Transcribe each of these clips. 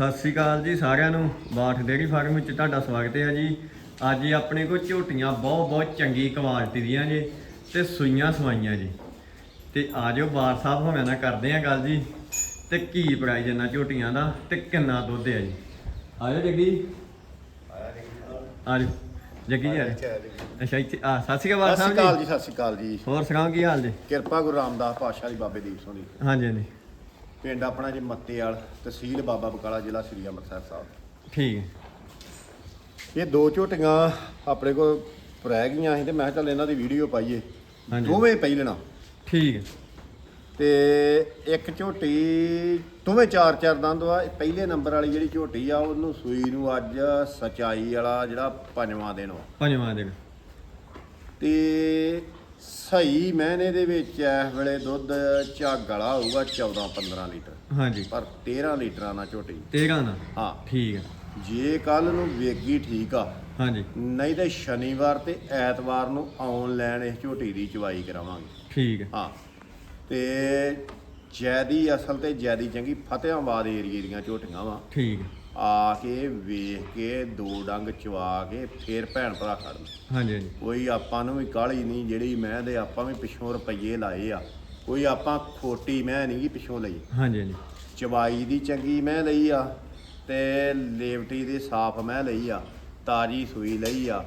ਸਤਿ ਸ਼੍ਰੀ ਅਕਾਲ ਜੀ ਸਾਰਿਆਂ ਨੂੰ। ਬਾਠ ਡੇਅਰੀ ਫਾਰਮ ਵਿੱਚ ਤੁਹਾਡਾ ਸਵਾਗਤ ਹੈ ਜੀ। ਅੱਜ ਆਪਣੇ ਕੋਲ ਝੋਟੀਆਂ ਬਹੁਤ ਬਹੁਤ ਚੰਗੀ ਕੁਆਲਿਟੀ ਦੀਆਂ ਜੀ ਤੇ ਸੂਈਆਂ ਸਵਾਈਆਂ ਜੀ। ਤੇ ਆਜੋ ਬਾਰ ਸਾਹਿਬ ਹੋਣਾ ਨਾਲ ਕਰਦੇ ਆ ਗੱਲ ਜੀ। ਤੇ ਕੀ ਪ੍ਰਾਈਸ ਇਹਨਾਂ ਝੋਟੀਆਂ ਦਾ ਤੇ ਕਿੰਨਾ ਦੁੱਧ ਹੈ ਜੀ? ਆਜੋ ਜੱਗੀ। ਆਜੋ। ਜੱਗੀ ਜੀ ਆਜੋ। ਅੱਛਾ ਇੱਥੇ ਆ ਸਤਿ ਸ਼੍ਰੀ ਅਕਾਲ ਸਤਿ ਬਾਰ ਸ਼੍ਰੀ ਅਕਾਲ ਜੀ। ਜੀ ਸਤਿ ਸ਼੍ਰੀ ਅਕਾਲ ਜੀ। ਹੋਰ ਸੁਣਾਓ ਕੀ ਹਾਲ ਜੀ? ਕਿਰਪਾ ਗੁਰੂ ਰਾਮਦਾਸ ਪਾਤਸ਼ਾਹ ਦੀ ਬਾਬੇ ਦੀਪ ਸਿੰਘ ਦੀ। ਹਾਂਜੀ ਹਾਂਜੀ। ਪਿੰਡ ਆਪਣਾ ਜੀ ਮੱਤੇਵਾਲ ਤਹਿਸੀਲ ਬਾਬਾ ਬਕਾਲਾ ਜ਼ਿਲ੍ਹਾ ਸ੍ਰੀ ਅੰਮ੍ਰਿਤਸਰ ਸਾਹਿਬ। ਠੀਕ ਹੈ। ਇਹ ਦੋ ਝੋਟੀਆਂ ਆਪਣੇ ਕੋਲ ਰਹਿ ਗਈਆਂ ਸੀ ਤੇ ਮੈਂ ਕਿਹਾ ਚੱਲ ਇਹਨਾਂ ਦੀ ਵੀਡੀਓ ਪਾਈਏ। ਹਾਂਜੀ। ਦੋਵੇਂ ਪਹਿਲਣਾ ਠੀਕ ਹੈ। ਤੇ ਇੱਕ ਝੋਟੀ ਦੋਵੇਂ ਚਾਰ ਚਾਰ ਦੰਦ ਵਾ ਇਹ ਪਹਿਲੇ ਨੰਬਰ ਵਾਲੀ ਜਿਹੜੀ ਝੋਟੀ ਆ ਉਹਨੂੰ ਸੂਈ ਨੂੰ ਅੱਜ ਸਚਾਈ ਵਾਲਾ ਜਿਹੜਾ ਪੰਜਵਾਂ ਦਿਨ ਵਾ ਪੰਜਵਾਂ ਦਿਨ। ਤੇ ਸਹੀ ਮਹੀਨੇ ਦੇ ਵਿੱਚ ਇਸ ਵੇਲੇ ਦੁੱਧ ਝੱਗ ਵਾਲਾ ਹੋਊਗਾ 14 15 ਲੀਟਰ। ਹਾਂਜੀ। ਪਰ 13 ਲੀਟਰਾਂ ਨਾਲ ਝੋਟੀ। 13 ਨਾ ਹਾਂ। ਠੀਕ ਹੈ ਜੇ ਕੱਲ ਨੂੰ ਵੇਗੀ ਠੀਕ ਆ ਹਾਂਜੀ। ਨਹੀਂ ਤੇ ਸ਼ਨੀਵਾਰ ਤੇ ਐਤਵਾਰ ਨੂੰ ਆਨਲਾਈਨ ਇਸ ਝੋਟੀ ਦੀ ਚਵਾਈ ਕਰਾਵਾਂਗੇ। ਠੀਕ ਹੈ ਹਾਂ। ਤੇ ਜੈਦੀ ਅਸਲ ਤੇ ਜੈਦੀ ਚੰਗੀ ਫਤਿਆਬਾਦ ਏਰੀਏ ਦੀਆਂ ਝੋਟੀਆਂ ਵਾ। ਠੀਕ ਆ ਕੇ ਵੇਖ ਕੇ ਦੋ ਡੰਗ ਚਵਾ ਕੇ ਫੇਰ ਭੈਣ ਭਰਾ ਖੜਨ ਹਾਂਜੀ ਹਾਂਜੀ। ਕੋਈ ਆਪਾਂ ਨੂੰ ਵੀ ਕਾਹਲੀ ਨਹੀਂ ਜਿਹੜੀ ਮੈਂ ਦੇ ਆਪਾਂ ਵੀ ਪਿੱਛੋਂ ਰੁਪਈਏ ਲਾਏ ਆ। ਕੋਈ ਆਪਾਂ ਖੋਟੀ ਮੈਂ ਨਹੀਂ ਪਿੱਛੋਂ ਲਈ। ਹਾਂਜੀ ਹਾਂਜੀ। ਚਵਾਈ ਦੀ ਚੰਗੀ ਮੈਂ ਲਈ ਆ ਤੇ ਲੇਵਟੀ ਦੀ ਸਾਫ਼ ਮੈਂ ਲਈ ਆ ਤਾਜੀ ਸੂਈ ਲਈ ਆ।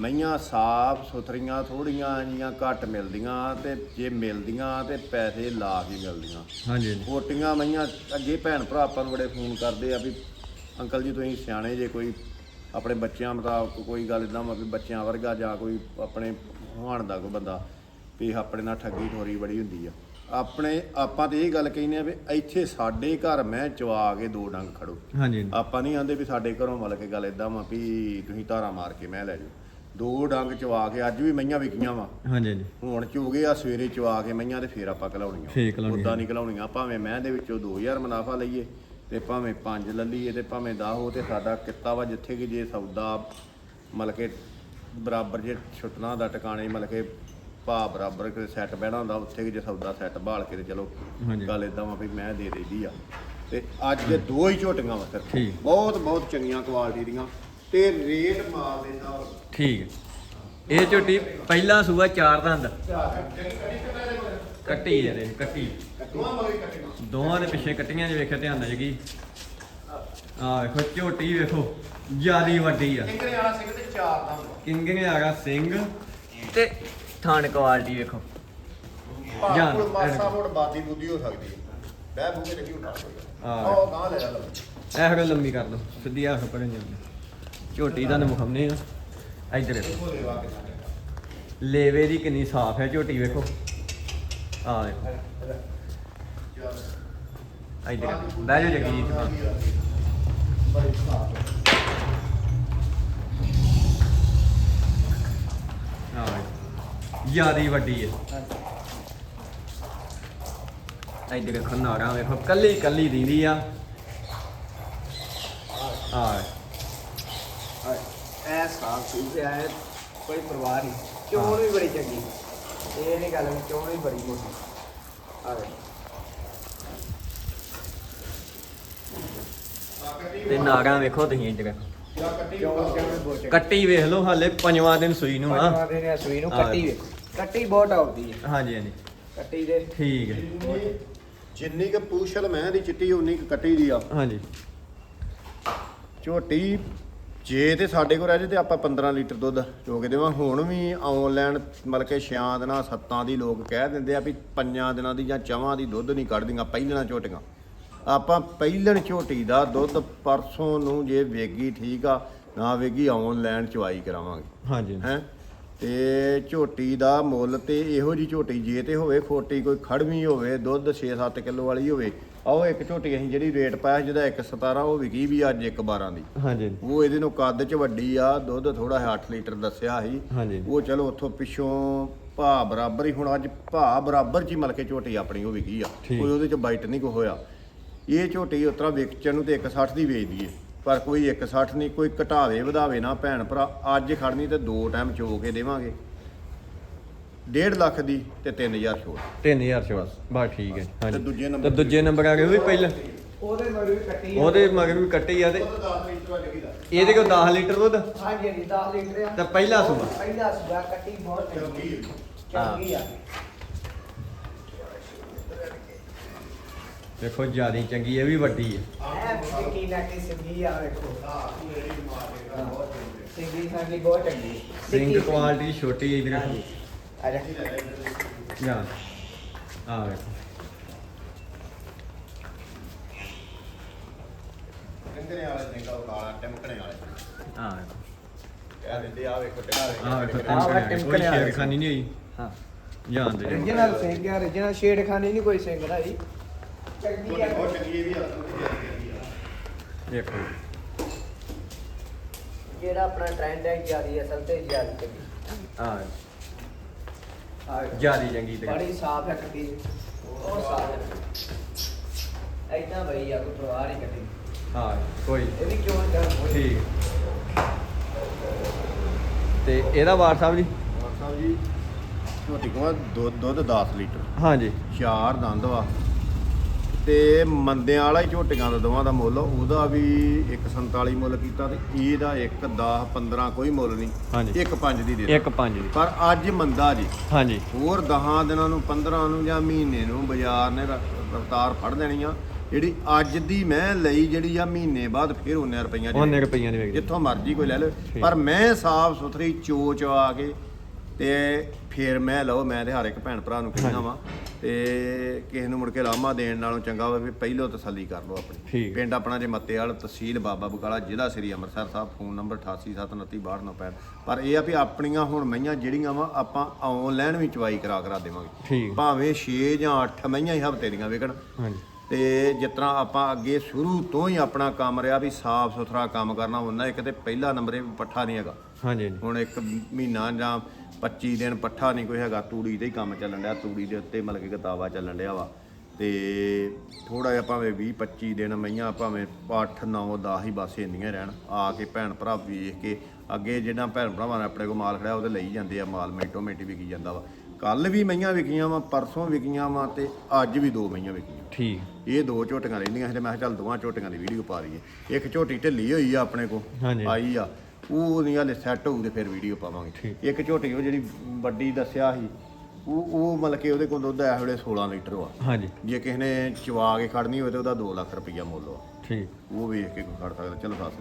ਮਈਆਂ ਸਾਫ਼ ਸੁਥਰੀਆਂ ਥੋੜੀਆਂ ਜੀਆਂ ਘੱਟ ਮਿਲਦੀਆਂ ਤੇ ਜੇ ਮਿਲਦੀਆਂ ਤੇ ਪੈਸੇ ਲਾ ਕੇ ਮਿਲਦੀਆਂ। ਹਾਂਜੀ ਕੋਟੀਆਂ ਮਈਆਂ ਅੱਗੇ ਭੈਣ ਭਰਾ ਆਪਾਂ ਨੂੰ ਬੜੇ ਫੋਨ ਕਰਦੇ ਆ ਵੀ ਅੰਕਲ ਜੀ ਤੁਸੀਂ ਸਿਆਣੇ ਜੇ ਕੋਈ ਆਪਣੇ ਬੱਚਿਆਂ ਮੁਤਾਬਕ ਕੋਈ ਗੱਲ ਇਦਾਂ ਵੀ ਬੱਚਿਆਂ ਵਰਗਾ ਜਾਂ ਕੋਈ ਆਪਣੇ ਹਾਣ ਦਾ ਕੋਈ ਬੰਦਾ ਵੀ ਆਪਣੇ ਨਾਲ ਠੱਗੀ ਠੋਰੀ ਬੜੀ ਹੁੰਦੀ ਆ। ਆਪਣੇ ਆਪਾਂ ਤੇ ਇਹ ਗੱਲ ਕਹਿੰਦੇ ਆ ਵੀ ਇੱਥੇ ਸਾਡੇ ਘਰ ਮੈਂ ਚਵਾ ਕੇ ਦੋ ਡੰਗ ਖੜੋ। ਹਾਂਜੀ ਆਪਾਂ ਨਹੀਂ ਆਂਦੇ ਵੀ ਸਾਡੇ ਘਰੋਂ ਮਤਲਬ ਕੇ ਗੱਲ ਇਦਾਂ ਵਾ ਵੀ ਤੁਸੀਂ ਧਾਰਾ ਮਾਰ ਕੇ ਮੈਂ ਲੈ ਜਾਓ ਦੋ ਡੰਗ ਚਵਾ ਕੇ ਅੱਜ ਵੀ ਮਈਆਂ ਵਿਕੀਆਂ ਵਾ। ਹਾਂਜੀ ਹਾਂਜੀ। ਹੁਣ ਚੋਗੇ ਆ ਸਵੇਰੇ ਚਵਾ ਕੇ ਮਈਆਂ ਤੇ ਫੇਰ ਆਪਾਂ ਫੇਰ ਘਲਾਉਣੀਆਂ ਘਲਾਉਣੀਆਂ। ਉਦਾਂ ਨਹੀਂ ਘਲਾਉਣੀਆਂ ਭਾਵੇਂ ਮੈਂ ਦੇ ਵਿੱਚੋਂ 2000 ਮੁਨਾਫਾ ਲਈਏ ਤੇ ਭਾਵੇਂ 5 ਲੈ ਲਈਏ ਤੇ ਭਾਵੇਂ 10 ਹੋ ਤੇ ਸਾਡਾ ਕਿੱਤਾ ਵਾ ਜਿੱਥੇ ਕਿ ਜੇ ਸੌਦਾ ਮਤਲਬ ਕਿ ਬਰਾਬਰ ਜੇ ਛੁੱਟਣਾ ਦਾ ਟਿਕਾਣੇ ਮਤਲਬ ਕਿ ਭਾ ਬਰਾਬਰ ਕਿ ਸੈੱਟ ਬਹਿਣਾ ਹੁੰਦਾ ਉੱਥੇ ਕਿ ਜੇ ਸੌਦਾ ਸੈੱਟ ਬਾਲ ਕੇ ਤੇ ਚਲੋ ਹਾਂਜੀ। ਗੱਲ ਇਦਾਂ ਵਾ ਵੀ ਮੈਂ ਦੇ ਦੇਈਦੀ ਆ। ਤੇ ਅੱਜ ਦੇ ਦੋ ਹੀ ਝੋਟੀਆਂ ਵਾ ਸਰ ਠੀਕ। ਬਹੁਤ ਬਹੁਤ ਚੰਗੀਆਂ ਕੁਆਲਿਟੀ ਦੀਆਂ। ਤੇ ਰੇਟ ਮਾਲ ਦੇ ਨਾਲ ਠੀਕ ਹੈ। ਇਹ ਝੋਟੀ ਪਹਿਲਾ ਸੂਆ ਚਾਰ ਦੰਦ ਕੱਟੀ ਇਹਦੇ ਕੱਟੀ। ਦੋਵਾਂ ਦੇ ਪਿੱਛੇ ਕੱਟੀਆਂ ਜੇ ਵੇਖਿਆ ਧਿਆਨ ਨਾਲ ਜਗੀ ਆ ਵੇਖੋ ਝੋਟੀ ਵੇਖੋ ਜਿਆਦੀ ਵੱਡੀ ਆ। ਕਿੰਗਰੇ ਵਾਲਾ ਸਿੰਘ ਤੇ ਚਾਰ ਦਾ ਕਿੰਗਨੇ ਆਗਾ ਸਿੰਘ ਤੇ ਥਾਣ ਕੁਆਲਿਟੀ ਵੇਖੋ। ਜਾਨ, ਮਾਸਾ। ਮੋੜ ਬਾਦੀ ਬੁੱਧੀ ਹੋ ਸਕਦੀ ਹੈ। ਬਹਿ ਬੂਕੇ ਲੱਗੀ ਉਠਾ ਹਾਂ। ਉਹ ਗਾਂ ਲੈ ਲੈ ਲਓ। ਇਹ ਗੱਲ ਲੰਮੀ ਕਰ ਲਓ ਸਿੱਧੀ ਆਖ ਪੜਨ ਜਾਂਦੀ। ਝੋਟੀ ਦਾ ਨਮਖਮਨੇ ਆ ਇੱਧਰ ਦੇਖੋ। ਲੇਵੇ ਦੀ ਕਿੰਨੀ ਸਾਫ਼ ਹੈ ਝੋਟੀ, ਵੇਖੋ। ਆ ਦੇਖੋ। ਇੱਧਰ ਬਹਿ ਜਾਓ ਜੱਗੀ ਜੀ ਇੱਥੇ। ਆ ਜਿਆਦੀ ਵੱਡੀ ਹੈ। ਇੱਧਰ ਦੇਖੋ ਵੇਖੋ। ਕੱਲੀ ਕੱਲੀ ਦਿੰਦੀ ਆ। ਆ ਐ ਸਾਫ਼ ਚੀਜ਼ ਹੈ ਕੋਈ ਪਰਵਾਹ ਨਹੀਂ। ਚੋਣ ਵੀ ਬੜੀ ਚੰਗੀ? ਇਹ ਨਹੀਂ ਗੱਲ ਵੀ ਚੋਣ ਵੀ ਬੜੀ ਮੋਟੀ? ਆ ਵੇ ਤੇ ਨਾੜਾਂ ਵੇਖੋ ਤੁਸੀਂ ਇੱਧਰ ਕੱਟੀ ਵੀ ਵੇਖ ਲਓ ਹਾਲੇ ਪੰਜਵਾਂ ਦਿਨ ਸੂਈ ਨੂੰ ਆ ਪੰਜਵਾਂ ਦਿਨ ਆ ਸੂਈ ਨੂੰ। ਕੱਟੀ ਵੇਖੋ। ਕੱਟੀ ਬਹੁਤ ਆਉਂਦੀ ਹੈ। ਹਾਂਜੀ ਹਾਂਜੀ। ਕੱਟੀ ਦੇ। ਠੀਕ ਹੈ। ਜਿੰਨੀ- ਜਿੰਨੀ ਕੁ ਪੂਛਲ ਮੈਂ ਦੀ ਚਿੱਟੀ ਉਨੀ ਕੁ ਕੱਟੀ ਦੀ ਆ। ਹਾਂਜੀ। ਝੋਟੀ ਜੇ ਤੇ ਸਾਡੇ ਕੋਲ ਰਹਿ ਜੇ ਤੇ ਆਪਾਂ 15 ਲੀਟਰ ਦੁੱਧ ਚੋ ਕੇ ਦੇਵਾਂ। ਹੁਣ ਵੀ ਆਨਲਾਈਨ ਮਤਲਬ ਕਿ ਛਿਆਂ ਦਿਨਾਂ ਸੱਤਾਂ ਦੀ ਲੋਕ ਕਹਿ ਦਿੰਦੇ ਆ ਵੀ ਪੰਜਾਂ ਦਿਨਾਂ ਦੀ ਜਾਂ ਚਵਾਂ ਦੀ ਦੁੱਧ ਨਹੀਂ ਕੱਢਦੀਆਂ ਪਹਿਲਣਾ ਝੋਟੀਆਂ। ਆਪਾਂ ਪਹਿਲਣ ਝੋਟੀ ਦਾ ਦੁੱਧ ਪਰਸੋਂ ਨੂੰ ਜੇ ਵੇਗੀ ਠੀਕ ਆ ਨਾ ਵੇਗੀ ਆਨਲਾਈਨ ਚਵਾਈ ਕਰਾਵਾਂਗੇ। ਹਾਂਜੀ। ਹੈ? ਤੇ ਝੋਟੀ ਦਾ ਮੁੱਲ ਤੇ ਇਹੋ ਜੀ ਝੋਟੀ ਜੇ ਤੇ ਹੋਵੇ ਖੋਟੀ ਕੋਈ ਖੜਵੀਂ ਹੋਵੇ ਦੁੱਧ 6-7 ਕਿਲੋ ਵਾਲੀ ਹੋਵੇ ਆਓ ਇੱਕ ਝੋਟੀ ਅਸੀਂ ਜਿਹੜੀ ਰੇਟ ਪਾਇਆ ਜਿਹਦਾ 117 ਉਹ ਵਿਕੀ ਵੀ ਅੱਜ 112 ਦੀ। ਹਾਂਜੀ। ਉਹ ਇਹਦੇ ਨੂੰ ਕੱਦ ਚ ਵੱਡੀ ਆ ਦੁੱਧ ਥੋੜਾ 8 ਲੀਟਰ ਦੱਸਿਆ ਸੀ। ਹਾਂਜੀ। ਉਹ ਚਲੋ ਉੱਥੋਂ ਪਿੱਛੋਂ ਭਾ ਬਰਾਬਰ ਹੀ ਹੁਣ ਅੱਜ ਭਾ ਬਰਾਬਰ ਚ ਹੀ ਮਲ ਕੇ ਝੋਟੀ ਆਪਣੀ ਉਹ ਵਿਕੀ ਆ। ਕੋਈ ਉਹਦੇ ਚ ਬਾਈਟ ਨਹੀਂ ਕੋ ਹੋਇਆ। ਇਹ ਝੋਟੀ ਉਤਰਾ ਵੇਚਣ ਨੂੰ ਤੇ 160 ਦੀ ਵੇਚ ਦਈਏ। ਪਰ ਕੋਈ 160 ਨਹੀਂ ਕੋਈ ਘਟਾਵੇ ਵਧਾਵੇ ਨਾ ਭੈਣ ਭਰਾ। ਅੱਜ ਖੜਨੀ ਤੇ ਦੋ ਟਾਈਮ ਚੋ ਕੇ ਦੇਵਾਂਗੇ। 1.5 ਲੱਖ ਦੀ ਤੇ 3000 ਛੋੜ 3000 ਚ ਬਸ ਬਸ ਠੀਕ ਹੈ ਤੇ ਹਾਂਜੀ। ਦੂਜੇ ਤੇ ਨੰਬਰ ਦੂਜੇ ਨੰਬਰ ਆ ਗਏ ਉਹ ਵੀ ਪਹਿਲਾਂ। ਉਹਦੇ ਮਗਰ ਵੀ ਕੱਟੀ ਆ। ਉਹਦੇ ਮਗਰ ਵੀ ਕੱਟੀ ਆ ਤੇ ਦੁੱਧ 10 ਲੀਟਰ ਵੱਜ ਗਈ ਦਾ। ਇਹਦੇ ਕੋਲ 10 ਲੀਟਰ ਦੁੱਧ? ਹਾਂਜੀ ਹਾਂਜੀ 10 ਲੀਟਰ ਆ। ਤੇ ਪਹਿਲਾ ਸੂਆ? ਪਹਿਲਾ ਸੂਆ ਕੱਟੀ ਬਹੁਤ ਚੰਗੀ। ਚੰਗੀ ਆ। ਦੇਖੋ ਜਿਆਦੀ ਚੰਗੀ ਇਹ ਵੀ ਵੱਡੀ ਹੈ। ਐ ਬਿੱਕੀ ਨਾ ਕੇ ਸਿੰਗੀ ਆ ਵੇਖੋ। ਹਾਂ ਰੇੜੀ ਮਾਰ ਕੇ ਬਹੁਤ ਚੰਗੀ। ਸਿੰਗੀ ਸਾਡੀ ਬਹੁਤ ਚੰਗੀ। ਸਿੰਗ ਸਿੰਗੀ- ਕੁਆਲਿਟੀ ਛੋਟੀ ਹੈ ਹਾਂਜੀ। ਆ ਜਾ। ਜਾਂ ਆ ਵੇਖੋ। ਟੰਗਰੇ ਵਾਲੇ ਸਿੰਗਲ ਕਾਲਾ ਟਮਕਣੇ ਵਾਲੇ ਆ ਵੇਖੋ। ਦਿੰਦੇ ਆ ਵੇਖੋ ਕੋਈ ਵਾਲੇ ਛੇੜਖਾਨੀ ਨਹੀਂ ਹੋਈ। ਹਾਂ। ਜਾਣ ਦੇ original ਸਿੰਘ ਆ original ਛੇੜਖਾਨੀ ਨਹੀਂ ਕੋਈ ਸਿੰਘ ਦਾ ਜੀ। ਚੰਗੀ ਆ। ਬਹੁਤ ਚੰਗੀ ਇਹ ਵੀ ਅਸਲ ਵਿੱਚ ਚੰਗੀ ਆ। ਦੇਖੋ ਜਿਹੜਾ ਆਪਣਾ ਟ੍ਰੈਂਡ ਹੈ ਜਿਆਦੀ ਅਸਲ ਤੇ ਜਿਆਦੀ ਚੰਗੀ। ਆ ਆ ਜਿਆਦੀ ਚੰਗੀ ਤੇ ਬੜੀ ਸਾਫ਼ ਹੈ ਕੱਟੀ ਬਹੁਤ ਸਾਫ਼ ਹੈ। ਐਦਾਂ ਬਈ ਆ ਕੋਈ ਪਰਿਵਾਰ ਹੀ ਕੱਟੀ ਹਾਂ ਕੋਈ ਇਹ ਵੀ ਕਿਉਂ ਜਾਂ ਠੀਕ। ਤੇ ਇਹਦਾ ਵਾਰ ਸਾਹਿਬ ਜੀ? ਡਾਕਟਰ ਸਾਹਿਬ ਜੀ ਝੋਟੀ ਕੋਲ ਦੁੱਧ ਦੁੱਧ 10 ਲੀਟਰ। ਹਾਂਜੀ ਚਾਰ ਦੰਦ ਵਾ। ਤੇ ਮੰਦਿਆਂ ਵਾਲਾ ਹੀ ਝੋਟੀਆਂ ਦਾ ਦੋਵਾਂ ਦਾ ਮੁੱਲ ਉਹਦਾ ਵੀ 147 ਮੁੱਲ ਕੀਤਾ ਤੇ ਇਹਦਾ 1 10 15 ਕੋਈ ਮੁੱਲ ਨਹੀਂ। ਹਾਂਜੀ। 1 5 ਦੀ ਦੇ। ਇੱਕ ਪੰਜ ਜੀ ਪਰ ਅੱਜ ਮੰਦਾ ਜੀ। ਹਾਂਜੀ। ਹੋਰ 10 ਦਿਨਾਂ ਨੂੰ 15 ਨੂੰ ਜਾਂ ਮਹੀਨੇ ਨੂੰ ਬਾਜ਼ਾਰ ਨੇ ਰਫਤਾਰ ਫੜ ਦੇਣੀ ਆ ਜਿਹੜੀ ਅੱਜ ਦੀ ਮੈਂ ਲਈ ਜਿਹੜੀ ਆ ਮਹੀਨੇ ਬਾਅਦ ਫਿਰ ਉਹਨੇ ਰੁਪਈਆਂ ਦੀ ਉਹਨੇ ਰੁਪਈਆਂ ਦੀ ਵਿਕਦੀ ਜਿੱਥੋਂ ਮਰਜ਼ੀ ਕੋਈ ਲੈ ਲਵੇ ਠੀਕ। ਪਰ ਮੈਂ ਸਾਫ਼ ਸੁਥਰੀ ਚੋਚ ਆ ਕੇ ਤੇ ਫਿਰ ਮੈਂ ਲਓ ਮੈਂ ਤੇ ਹਰ ਇੱਕ ਭੈਣ ਭਰਾ ਨੂੰ ਕਹਿਣਾ ਵਾ ਤੇ ਕਿਸੇ ਨੂੰ ਮੁੜ ਕੇ ਲਾਮਾ ਦੇਣ ਨਾਲੋਂ ਚੰਗਾ ਵਾ ਵੀ ਪਹਿਲੋਂ ਤਸੱਲੀ ਕਰ ਲਓ ਆਪਣੀ। ਠੀਕ। ਪਿੰਡ ਆਪਣਾ ਜੇ ਮੱਤੇਵਾਲ ਤਹਿਸੀਲ ਬਾਬਾ ਬਕਾਲਾ ਜ਼ਿਲ੍ਹਾ ਸ੍ਰੀ ਅੰਮ੍ਰਿਤਸਰ ਸਾਹਿਬ ਫੋਨ ਨੰਬਰ 8879326965 ਪਰ ਇਹ ਆ ਵੀ ਆਪਣੀਆਂ ਹੁਣ ਮਈਆਂ ਜਿਹੜੀਆਂ ਵਾ ਆਪਾਂ ਆਨਲਾਈਨ ਵੀ ਚਵਾਈ ਕਰਾ ਕਰਾ ਦੇਵਾਂਗੇ। ਠੀਕ। ਭਾਵੇਂ 6 ਜਾਂ 8 ਮਈਆਂ ਹੀ ਹਫ਼ਤੇ ਦੀਆਂ ਵਿਕਣ। ਹਾਂਜੀ। ਤੇ ਜਿਸ ਤਰ੍ਹਾਂ ਆਪਾਂ ਅੱਗੇ ਸ਼ੁਰੂ ਤੋਂ ਹੀ ਆਪਣਾ ਕੰਮ ਰਿਹਾ ਵੀ ਸਾਫ਼ ਸੁਥਰਾ ਕੰਮ ਕਰਨਾ ਹੁੰਦਾ ਇੱਕ ਤੇ ਪਹਿਲਾ ਨੰਬਰ ਵੀ ਪੱਠਾ ਨਹੀਂ ਹੈਗਾ। ਹਾਂਜੀ ਹਾਂਜੀ। ਹੁਣ ਇੱਕ ਮਹੀਨਾ ਜਾਂ 25 ਦਿਨ ਪੱਠਾ ਨਹੀਂ ਕੋਈ ਹੈਗਾ ਤੂੜੀ ਤੇ ਹੀ ਕੰਮ ਚੱਲਣ ਡਿਆ ਤੂੜੀ ਦੇ ਉੱਤੇ ਮਤਲਬ ਕਿ ਗਤਾਵਾ ਚੱਲਣ ਡਿਆ ਵਾ। ਤੇ ਥੋੜਾ ਜਿਹਾ ਭਾਵੇਂ 20 25 ਦਿਨ ਮਈਆਂ ਭਾਵੇਂ 8 9 10 ਹੀ ਬਸ ਇੰਨੀਆਂ ਰਹਿਣ ਆ ਕੇ ਭੈਣ ਭਰਾ ਵੇਖ ਕੇ ਅੱਗੇ ਜਿਹੜਾ ਭੈਣ ਭਰਾਵਾਂ ਨੇ ਆਪਣੇ ਕੋਲ ਮਾਲ ਖੜਿਆ ਉਹਦੇ ਲਈ ਜਾਂਦੇ ਆ ਮਾਲ ਮਿੰਟੋ ਮਿੰਟ ਵਿਕੀ ਜਾਂਦਾ ਵਾ। ਕੱਲ ਵੀ ਮਈਆਂ ਵਿਕੀਆਂ ਵਾ ਪਰਸੋਂ ਵਿਕੀਆਂ ਵਾ ਤੇ ਅੱਜ ਵੀ ਦੋ ਮਈਆਂ ਵਿਕੀਆਂ। ਠੀਕ। ਇਹ ਦੋ ਝੋਟੀਆਂ ਰਹਿੰਦੀਆਂ ਤੇ ਮੈਂ ਕਿਹਾ ਚੱਲ ਦੋਵਾਂ ਝੋਟੀਆਂ ਦੀ ਵੀਡੀਓ ਪਾ ਦਈਏ। ਇੱਕ ਝੋਟੀ ਢਿੱਲੀ ਹੋਈ ਆ ਆਪਣੇ ਕੋ ਹਾਂਜੀ। ਆਈ ਆ। ਉਹ ਨਹੀਂ ਹਲੇ ਸੈੱਟ ਹੋਊ ਤੇ ਫਿਰ ਵੀਡੀਓ ਪਾਵਾਂਗੇ। ਠੀਕ। ਇੱਕ ਝੋਟੀ ਉਹ ਜਿਹੜੀ ਵੱਡੀ ਦੱਸਿਆ ਸੀ ਉਹ ਉਹ ਮਤਲਬ ਕਿ ਉਹਦੇ ਕੋਲ ਦੁੱਧ ਇਸ ਵੇਲੇ 16 ਲੀਟਰ ਆ ਹਾਂਜੀ। ਜੇ ਕਿਸੇ ਨੇ ਚਵਾ ਕੇ ਖੜਨੀ ਹੋਵੇ ਤੇ ਉਹਦਾ 2 ਲੱਖ ਰੁਪਈਆ ਮੁੱਲ ਆ ਠੀਕ। ਉਹ ਵੇਖ ਕੇ ਕੋਈ ਖੜ ਸਕਦਾ। ਚਲੋ ਦੱਸ।